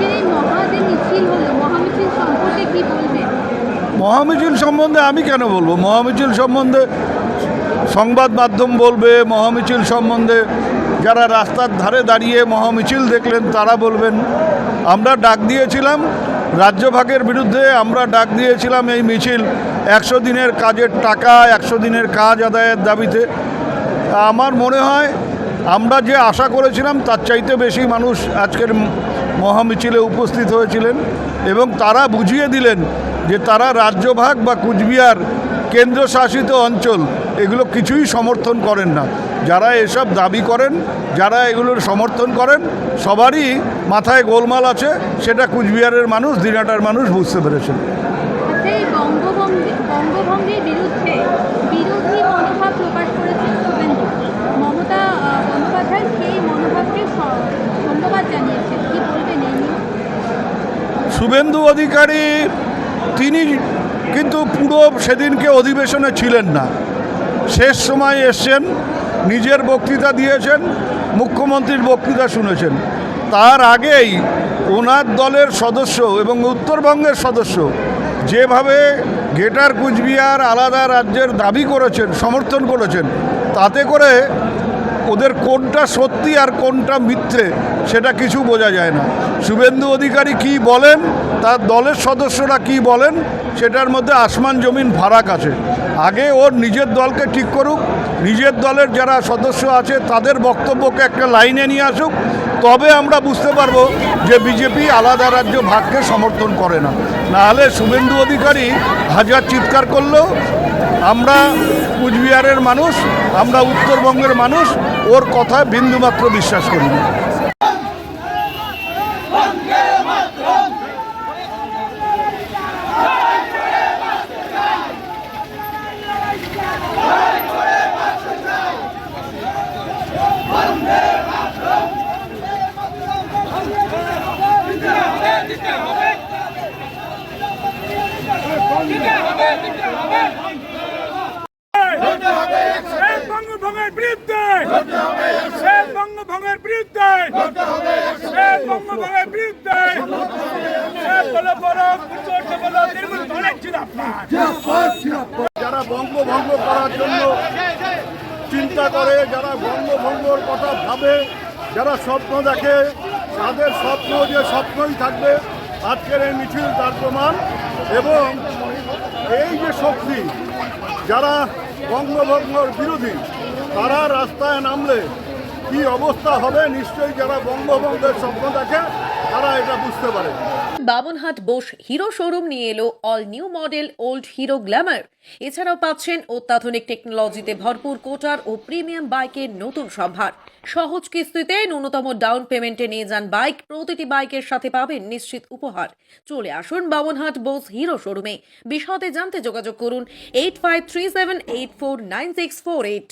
আজকের এই মহা যে মিছিল হলো। মহামিছিল সম্পর্কে কি বলবেন? মহামিছিল সম্বন্ধে আমি কেন বলব? মহামিছিল সম্বন্ধে সংবাদ মাধ্যম বলবে, মহামিছিল সম্বন্ধে যারা রাস্তার ধারে দাঁড়িয়ে মহামিছিল দেখলেন, তারা বলবেন, আমরা ডাক দিয়েছিলাম, রাজ্যভাগের বিরুদ্ধে আমরা ডাক দিয়েছিলাম এই মিছিল। একশো দিনের কাজের টাকা, একশো দিনের কাজ আদায়ের দাবিতে। আমার মনে হয়, আমরা যে আশা করেছিলাম, তার চাইতে বেশি মানুষ আজকের মহামিছিলে উপস্থিত হয়েছিলেন এবং তারা বুঝিয়ে দিলেন যে তারা রাজ্যভাগ বা কুচবিহার কেন্দ্রশাসিত অঞ্চল, এগুলো কিছুই সমর্থন করেন না। যারা এসব দাবি করেন, যারা এগুলোর সমর্থন করেন, সবারই মাথায় গোলমাল আছে, সেটা কুচবিহারের মানুষ, দিনাটার মানুষ বুঝতে পেরেছেন। আচ্ছা বিরুদ্ধে বিরোধী শুভেন্দু অধিকারী, তিনি কিন্তু পুরো সেদিনকে অধিবেশনে ছিলেন না। শেষ সময় এসছেন, নিজের বক্তৃতা দিয়েছেন, মুখ্যমন্ত্রীর বক্তৃতা শুনেছেন। তার আগেই ওনার দলের সদস্য এবং উত্তরবঙ্গের সদস্য যেভাবে গেটার কুচবিহার আলাদা রাজ্যের দাবি করেছেন, সমর্থন করেছেন, তাতে করে ওদের কোনটা সত্যি আর কোনটা মিথ্যে, সেটা কিছু বোঝা যায় না। শুভেন্দু অধিকারী কি বলেন, তার দলের সদস্যরা কি বলেন, সেটার মধ্যে আসমান জমিন ফারাক আছে। আগে ওর নিজের দলকে ঠিক করুক, নিজের দলের যারা সদস্য আছে, তাদের বক্তব্যকে একটা লাইনে নিয়ে আসুক, তবে আমরা বুঝতে পারব যে বিজেপি আলাদা রাজ্য ভাগকে সমর্থন করে না। নাহলে শুভেন্দু অধিকারী হাজার চিৎকার করলেও আমরা কুচবিহারের মানুষ আমরা উত্তরবঙ্গের মানুষ ওর কথায় বিন্দুমাত্র বিশ্বাস করি না শেষ বঙ্গভঙ্গের বিরুদ্ধে শেষ বঙ্গভঙ্গের বিরুদ্ধে। বঙ্গভঙ্গের বিরুদ্ধে। যারা বঙ্গভঙ্গ করার জন্য চিন্তা করে, যারা বঙ্গভঙ্গর কথা ভাবে, যারা স্বপ্ন দেখে, তাদের স্বপ্ন যে স্বপ্নই থাকবে, আজকের এই মিছিল তার প্রমাণ। এবং এই যে শক্তি, যারা বঙ্গভঙ্গর বিরোধী, তারা রাস্তায় নামলে কি অবস্থা হবে নিশ্চয়ই যারা বঙ্গভঙ্গের স্বপ্ন দেখে, তারা এটা বুঝতে পারে। বামনহাট বোস হিরো শোরুম নিয়ে এলো all new model old Hero Glamour এছাড়াও পাচ্ছেন অত্যাধুনিক টেকনোলজিতে ভরপুর কোটার ও প্রিমিয়াম বাইকের নতুন সম্ভার। সহজ কিস্তিতে ন্যূনতম ডাউন পেমেন্টে নিয়ে যান বাইক প্রতিটি বাইকের সাথে পাবেন নিশ্চিত উপহার। চলে আসুন বামনহাট বোস হিরো শোরুমে। বিশদে জানতে যোগাযোগ করুন eight five three seven eight four nine six four eight